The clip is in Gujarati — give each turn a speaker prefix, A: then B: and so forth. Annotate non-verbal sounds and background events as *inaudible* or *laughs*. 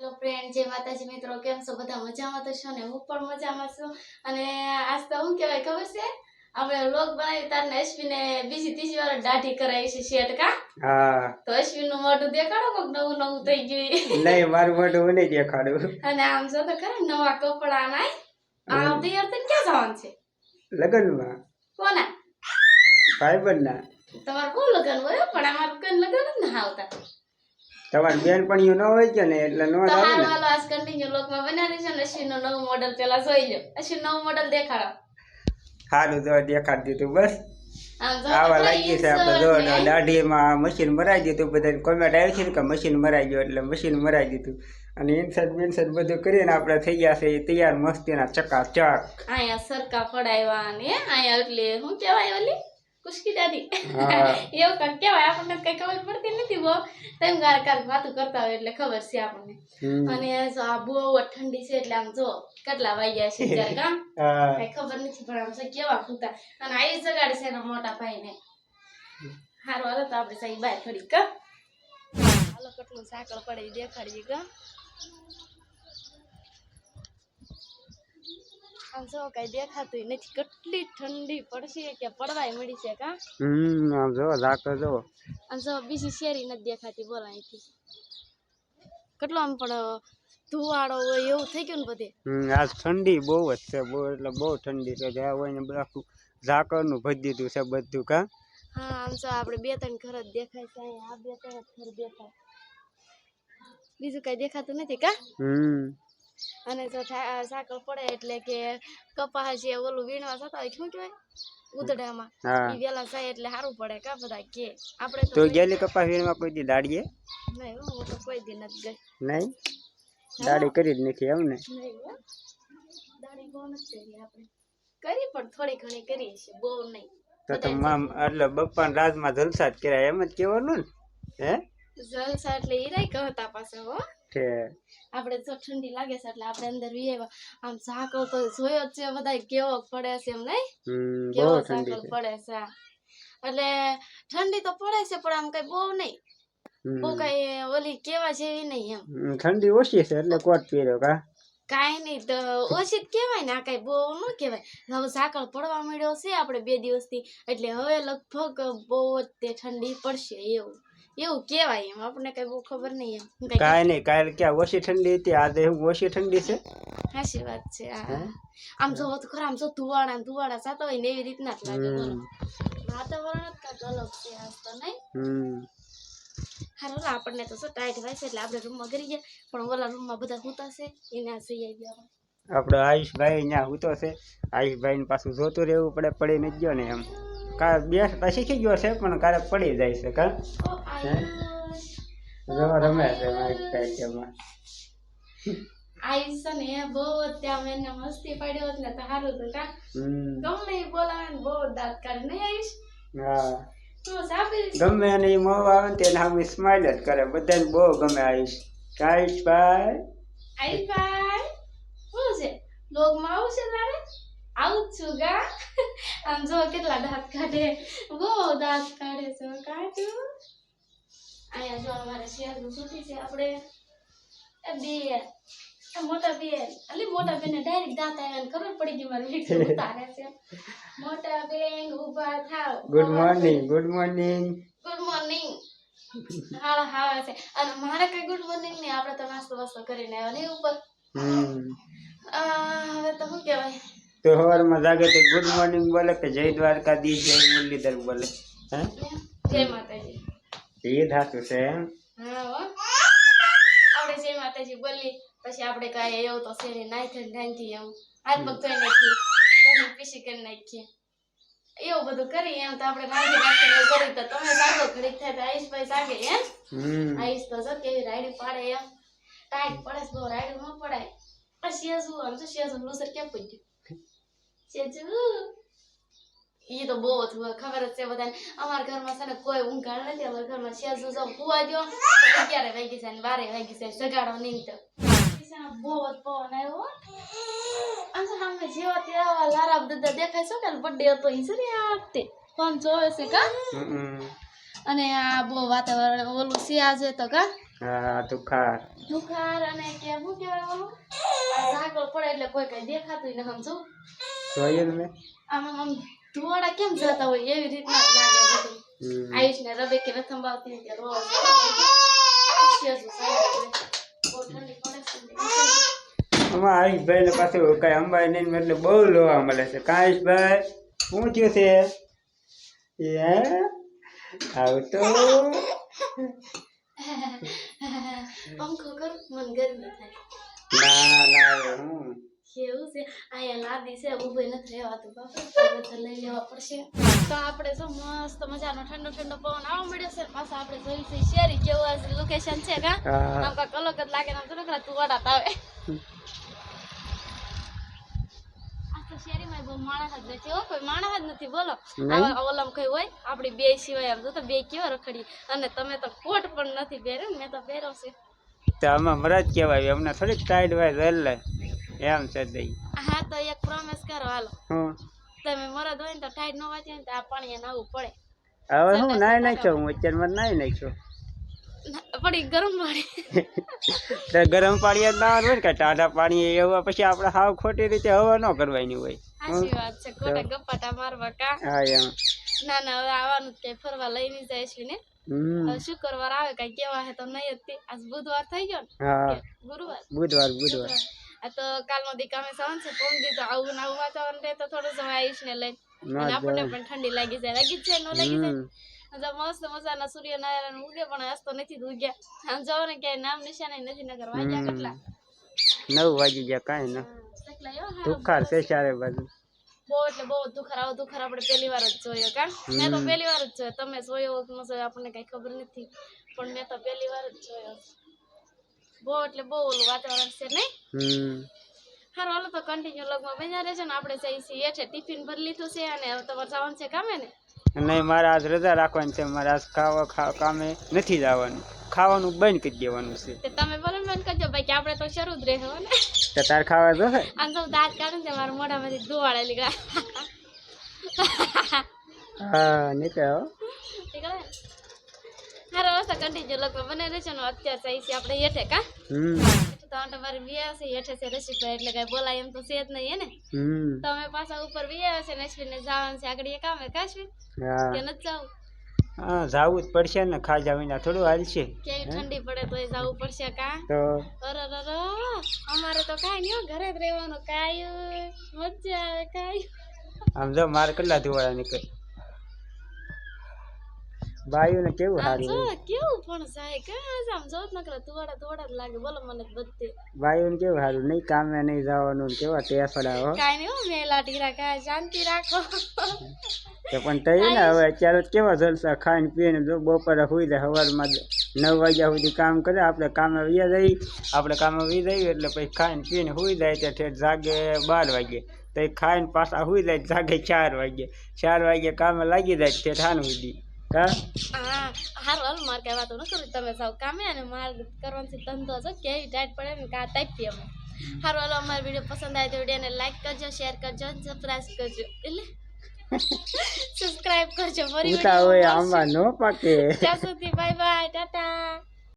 A: હેલો ફ્રેન્ડ જય માતાજી મિત્રો કેમ છો? બધા મજામાં તો છો ને? હું પણ મજામાં છું. અને આજ તો શું કહેવાય ખબર છે? આપણે લોક બનાવી તારને અશ્વિને બીજી ત્રીજી વાર દાઢી કરાવી છે શેઠ કા?
B: હા.
A: તો અશ્વિનનું મોઢું દેખાડો કોક નવું નવું થઈ ગયું
B: નહીં મારું મોઢું નહીં દેખાડું.
A: અને આમ જો તો ખરા નવા કપડા નાય. આ તૈયાર થઈને ક્યાં જવાનું છે?
B: લગ્નમાં.
A: કોના?
B: ભાઈબંધના.
A: તમારે બહુ લગન હોય પણ અમારું કઈ લગન જ ના આવતા.
B: તમારી બેનપણીઓ ન હોય છે ને એટલે ન આવે
A: હાલ
B: ને
A: હાલો આજ કન્ટિન્યુ લોકમાં બનાવી છે ને અશ્વિનનું નવું મોડલ પેલા જોઈ લો અશ્વિન નવો મોડલ દેખાડો.
B: સારું તો દેખાડ દીધું બસ. આવા લાગી છે આપણે જો દાઢીમાં મશીન મરાઈ દીધું બધાને કોમેન્ટ આવી છે ને કે મશીન મરાઈ ગયું એટલે મશીન મરાઈ દીધું અને ઇન્સર્ટ બિન્સર્ટ બધું કરીને આપણે થઈ ગયા છે તૈયાર મસ્તીના ચકાચક.
A: અહીંયા સરકા પડાવ્યા ને અહીંયા એટલે શું કહેવાય ઓલી? કુશકી દાદી *laughs* એવું કંઈક કહેવાય. આપણને કઈ ખબર પડતી નથી બહુ. તેમ ગાર કાલ વાતું કરતા હોય એટલે ખબર છે આપણને. અને જો આ બહુ જ ઠંડી છે એટલે આમ જો કેટલા વાગ્યા છે ત્યારે કામ *laughs* કઈ ખબર નથી પણ આમ છે કેવા ફૂતા અને આઈ જગાડે છે એના મોટા ભાઈ ને હારું હાલો તો આપણે સાહેબ બાય થોડીક હાલો કેટલું સાકળ પડે દેખાડીએ કા આમ જો કઈ દેખાતું નથી. કેટલી ઠંડી પડશે કે પડવાય મળી છે કા?
B: હમ આમ જો ઝાકર જો.
A: આમ જો બીજી શેરી નથી દેખાતી બોલ અહીંથી. કેટલો આમ પણ ધુવાળો હોય એવું થઈ ગયું ને બધે?
B: હમ આજ ઠંડી બહુ જ છે બહુ એટલે બહુ ઠંડી છે. જ્યાં હોય ને આખું ઝાકળનું ભરી દીધું છે બધું કા?
A: હા આમ તો આપણે બે ત્રણ ઘર જ દેખાય છે આ બે ત્રણ ઘર દેખાય. બીજું કઈ દેખાતું નથી કા?
B: હમ.
A: અને જો સાકળ પડે એટલે કે કપાસ જે ઓલું વીણવા જતા હોય શું કહેવાય? ઉધડામાં. એ વેલા જાય એટલે સારું પડે કા બધા કે? આપણે તો
B: ગયેલી કપાસ વીણવા કોઈ દી દાડીએ?
A: નહીં હું તો કોઈ દી નથી ગઈ.
B: નહીં? દાડી કરી જ નથી એમ ને?
A: નહીં બહુ નથી કરી આપણે. કરી પણ થોડી ઘણી કરીએ છીએ બહુ નહીં.
B: તો તો મામ એટલે બપ્પા રાજમાં જલસા જ કર્યા એમ જ કહેવાનું ને હે?
A: જલસા એટલે ઈરાય કહતા પાસે હો.
B: છે
A: આપણે તો ઠંડી લાગે છે એટલે આપણે અંદર વી આમ ઝાકળ તો જોયો જ છે બધા કેવો પડે છે એમ નહીં? કેવો ઝાકળ પડે છે એટલે ઠંડી તો પડે છે પણ આમ કઈ બહુ નહીં. બહુ કઈ ઓલી કેવા જેવી નહીં એમ.
B: ઠંડી ઓછી છે એટલે કોટ પહેર્યો કા?
A: કાંઈ નહીં તો ઓછી જ કહેવાય ને આ કઈ બહુ ન કહેવાય. હવે ઝાકળ પડવા મળ્યો છે આપણે બે દિવસથી એટલે હવે લગભગ બહુ જ તે ઠંડી પડશે એવું. એવું કહેવાય એમ આપણને કઈ બહુ ખબર નહીં એમ. કઈ
B: નહીં કાલ ક્યાં ઓછી ઠંડી હતી આજે ઓછી ઠંડી છે.
A: હાચી વાત છે આમ જો તો ખરા આમ જો ધુવાડા ધુવાડા સાતો હોય ને એવી રીતના જ લાગે વાતાવરણ જ કાંઈક અલગ છે આજ તો નહીં. હારું આપણને તો શું ટાઈટ હોય છે એટલે આપણે રૂમમાં કરી ગયા પણ ઓલા રૂમમાં બધા સૂતા છે એને આ જઈ ગયા
B: આપણે આયુષભાઈ અહીંયા હૂતો છે. આયુષભાઈને પાછું જોતું રહેવું પડે પડી નથી ગયો ને એમ. કા શીખી ગયો છે? પણ ક્યારેક પડી જાય છે કા? રમે છે મારી
A: ને બહુ ત્યાં એને મસ્તી પાડ્યો ને તો સારું તો કા? ગમે એ બોલાવે ને બહુ દાંત કાઢે નહીં આયુષ
B: હા. ગમે અને એ મોં આવે ને તેને સામે સ્માઇલ જ કરે. બધાને બહુ ગમે આયુષ આયુષભાઈ
A: ભાઈ શું છે? લોગમાં આવશે તારે? આવું છું ગા. આમ જો કેટલા દાંત કાઢે. બહુ દાંત કાઢે છે. કાઢ્યું અહીંયા જો અમારે શેરનું સુધી છે આપણે. બે. મોટા બેન એટલે મોટા બેન ડાયરેક્ટ દાંત આવ્યા ને ખબર પડી ગઈ મારે ઉતારે છે. મોટા બેન ઊભા થાવ.
B: Good morning good morning
A: good morning હા હા છે. અને મારે કઈ ગુડ મોર્નિંગ ને આપણે તો નાસ્તો વાસ્તો કરીને આવ્યા નહીં ઉપર. હવે તો શું કહેવાય?
B: તો સવારમાં જાગે તો ગુડ મોર્નિંગ બોલે કે જય દ્વારકાધીશ જય મુરલીધર બોલે. હે?
A: જય માતાજી.
B: એ થાતું છે એમ?
A: હા હો. આપણે જય માતાજી બોલી પછી આપણે કાંઈ એવું તો શેરી નાઈ થઈને ધાનથી એવું હાથ પગ ધોઈ નાખીએ પછી પીસી કરી નાખીએ. એવું બધું કરી એમ તો આપણે રાંધી રાખીને એવું કરી તો તમે જાગો ઘડીક થાય તો આયુષભાઈ જાગે એમ
B: હમ.
A: આઈસ તો જો કેવી રાયડી પાડે એમ. ટાઈટ પડે છે બહુ રાયડી ન પડાય. આ શેઝુ આમ તો શેઝુ લૂસર કેમ પૂછ્યું ઈ તો બહુ હોય, ખબર જ છે બધાને અમારા ઘરમાં છે ને કોઈ ઊંઘાડ નથી અમારા ઘરમાં શેઝુ જો દ્યો તો અગિયારે વાગી જાય ને બારે વાગી જાય જગાડો નહીં તો બહુ જ પવન આવ્યો. આમ તો સામે જેવા તેવા લારા બધા દેખાય છે કે બર્થડે હતો ઈ છે ને આ વખતે ફોન જોવે છે કા અને આ બહુ વાતાવરણ ઓલું છે આજે તો કા
B: હા તુખાર
A: બુખાર અને કે શું કહેવાય ઓલું ઝાકળ પડે એટલે કોઈ કઈ દેખાતું ન સમજો
B: જોયું ને
A: આમ આમ ધુવાડા કેમ જતા હોય એવી રીતના લાગે બધું. આયુષ ને રબે કે રથમ બાવતી કે રોજ.
B: આમાં આયુષભાઈ ને પાછું કઈ અંબાઈ નહીં એટલે બહુ લોવા મળે છે. કા ભાઈ શું થયું છે? એ આવતો
A: પંખો કર મન ગરમી થાય.
B: ના ના હું.
A: કેવું છે? અહીંયા લાદી છે ઊભી નથી રહેવાતું બાપા. લઈ લેવા પડશે. તો આપણે શું મસ્ત મજાનો ઠંડો ઠંડો પવન આવો મળ્યો છે પાછા આપણે જોઈ છે શેરી કેવું આ લોકેશન છે કા? આમ કા કલક જ લાગે આમ થોડુંક તું વડાત આવે. તો શેરીમાં બહુ માણસ જ નથી હો કોઈ માણસ જ નથી બોલો. ઓલમ કઈ હોય? આપડી બે સિવાય આમ જો તો બે કેવા રખડી અને તમે તો કોટ પણ નથી પહેર્યો મેં તો પહેર્યો છે.
B: તો આમાં મરજ કહેવાય અમને થોડીક ટાઈટ હોય વેલ એમ છે દઈ
A: હા તો એક પ્રોમિસ કરો હાલો.
B: હું
A: તમે મરદ હોય તો ટાઈટ ન વાંચે ને તો આ પાણી નાવું પડે.
B: હવે હું નાઈ નાખ્યો હું અત્યારમાં નાઈ નાખ્યો.
A: પડી ગરમ પાણી.
B: તો ગરમ પાણી જ ના હોય ને કે ટાઢા પાણી એવા પછી આપણે હાવ ખોટી રીતે હવા ન કરવાની હોય.
A: સાચી વાત છે ખોટા ગપ્પાટા મારવા કા.
B: હા એમ.
A: ના ના હવે આવવાનું તે ફરવા લઈને જાય છે ને. શુક્રવાર આવે કઈ કેવા હે તો નહીં જ તે. આજ બુધવાર થઈ ગયો ને?
B: હા.
A: ગુરુવાર?
B: બુધવાર બુધવાર.
A: તો કાલનો દી કામે સવાન છે ફોન દીધો આવું ને આવું વાતાવરણ રહે તો થોડો સમય આવીશ ને અને આપણને પણ ઠંડી લાગી જાય. લાગી છે ન લાગી જાય. મસ્ત મજાના સૂર્યનારાયણ ઉગે પણ આજ તો નથી ઉગ્યા. આમ જાઓ ને ક્યાંય નામ નિશાને નથી નગર વાગ્યા કેટલા?
B: નવ વાગી ગયા કાંઈ ના. છે ચારે બાજુ.
A: બહુ એટલે બહુ દુખાર આવો દુખાર આપણે પહેલી વાર જ જોયો કારણ મેં તો પહેલી વાર જ જોયો. તમે જોયો કે આપણને કઈ ખબર નથી. પણ મેં તો પહેલી વાર જ જોયો. બહુ એટલે બહુ ઓલું વાતાવરણ છે નહીં?
B: હમ.
A: હારું હાલો તો કન્ટિન્યુ લગમાં બન્યા રહેશે ને આપણે જઈ છીએ હેઠે ટિફિન ભરી લીધું છે અને હવે તમારે જવાનું છે કામે ને?
B: નહીં મારે આજ રજા રાખવાની છે. મારે આજ ખાવા કામે નથી જવાનું. ખાવાનું બંધ કરી દેવાનું છે.
A: તે તમે બોલો બંધ કરજો. ભાઈ કે આપણે તો શરૂ જ રહે હો ને.
B: તો તાર ખાવા જોશે?
A: આમ તો દાંત કાઢું ને મારા મોઢામાંથી ધોવાળેલી
B: હા નીકળે હો.
A: નીકળે હારો કન્ટિન્યુ લગમાં બને રહેશે ને અત્યારે જઈ છે આપણે હેઠે કા? તો તમારે વ્યા છે હેઠે છે રસીભાઈ એટલે કઈ બોલાય એમ તો છે જ નહીં હે ને તમે પાછા ઉપર વ્યા છે ને અશ્વિન ને જવાનું છે. આગળ એ કામે કાશ્મીર કે નથી જવું?
B: હા જાવું જ પડશે ને ખાજા વિના થોડું હાલશે.
A: કેવી ઠંડી પડે તો જાવું પડશે કા?
B: તો?
A: અરે અરે અરે, અમારે તો કાંઈ નહીં હો, ઘરે જ રહેવાનું. કાયું મજા આવે કાયું
B: આમ જો મારે કેટલા ધોવાળા નીકળે. બાયુને કેવું
A: આમ
B: સારું
A: જો
B: હોય
A: કેવું પણ જાય કાં આમ જો જ નકરા તુવાડા તુવાડા જ લાગે બોલો મને તો બધે
B: બાયુને કેવું સારું નહીં કામે નહીં જવાનું ને કેવા ટેફડા હો
A: કાંઈ નહીં હો મેલા ટીરા કાંઈ શાંતિ રાખો
B: તે પણ તઈ ને હવે અત્યારે તો કેવા જલસા ખાઈને પીને જો બપોરે સુઈ જાય સવારમાં નવ વાગ્યા સુધી કામ કરે આપણે કામે વયા જઈ આપણે કામે વહી જઈએ એટલે પછી ખાઈને પીને સુઈ જાય તો ઠેઠ જાગે બાર વાગે. તો એ ખાઈને પાછા સુઈ જાય તો જાગે ચાર વાગે. ચાર વાગે કામે લાગી જાય ઠેઠ હાન સુધી હા?
A: હા હારું હાલ મારે કઈ વાતો ન કરું તમે જાઓ કામે અને માર કરવાનો ધંધો છો કેવી ટાઈટ પડે ને કા તાપી અમે. હારું હાલો અમારો વીડિયો પસંદ આવે તો વિડીયોને લાઈક કરજો શેર કરજો અને સબસ્ક્રાઇબ કરજો એટલે *laughs* સબસ્ક્રાઇબ કરજો ફરી
B: ઉતા હોય
A: video
B: આંબા પાકે.
A: ત્યાં સુધી બાય બાય ટાટા.